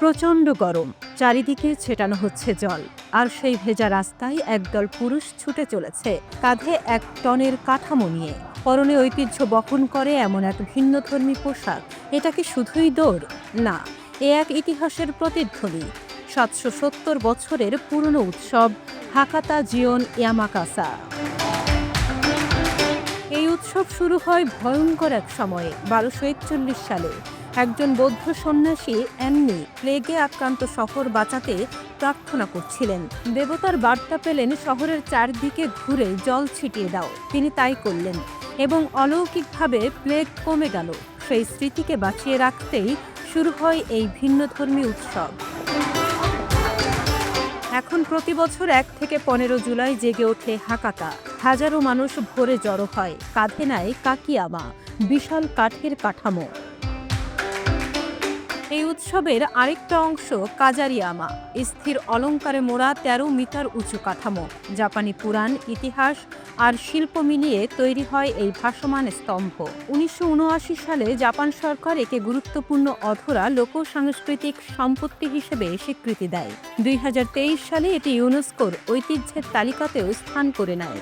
প্রচণ্ড গরম। চারিদিকে ছেটানো হচ্ছে জল। আর সেই ভেজা রাস্তায় একদল পুরুষ ছুটে চলেছে কাঁধে এক টনের কাঠামো নিয়ে। পরনে ঐতিহ্য বহন করে এমন এক ভিন্নধর্মী পোশাক। এটা কি শুধুই দৌড়? না, এ এক ইতিহাসের প্রতিধ্বনি। সাতশো সত্তর বছরের পুরনো উৎসব, হাকাতা জিওন ইয়ামাকাসা। উৎসব শুরু হয় ভয়ঙ্কর এক সময়ে, বারোশো একচল্লিশ সালে। একজন বৌদ্ধ সন্ন্যাসী, অ্যান্নি, প্লেগে আক্রান্ত শহর বাঁচাতে প্রার্থনা করছিলেন। দেবতার বার্তা পেলেন, শহরের চারদিকে ঘুরে জল ছিটিয়ে দাও। তিনি তাই করলেন এবং অলৌকিকভাবে প্লেগ কমে গেল। সেই স্মৃতিকে বাঁচিয়ে রাখতেই শুরু হয় এই ভিন্নধর্মী উৎসব। এখন প্রতি বছর এক থেকে পনেরো জুলাই জেগে ওঠে হাকাকা হাজারো মানুষ ভোরে জড়ো হয়। কাঁধে নেয় কাকিয়ামা। বিশাল কাঠের কাঠামো। এই উৎসবের আরেকটা অংশ কাজারিয়ামা। স্থির অলঙ্কারে মোড়া তেরো মিটার উঁচু কাঠামো। জাপানি পুরাণ, ইতিহাস আর শিল্প মিলিয়ে তৈরি হয় এই ভাসমান স্তম্ভ। উনিশশো উনআশি সালে জাপান সরকার একে গুরুত্বপূর্ণ অধরা লোক সাংস্কৃতিক সম্পত্তি হিসেবে স্বীকৃতি দেয়। দুই হাজার তেইশ সালে এটি ইউনেস্কোর ঐতিহ্যের তালিকাতেও স্থান করে নেয়।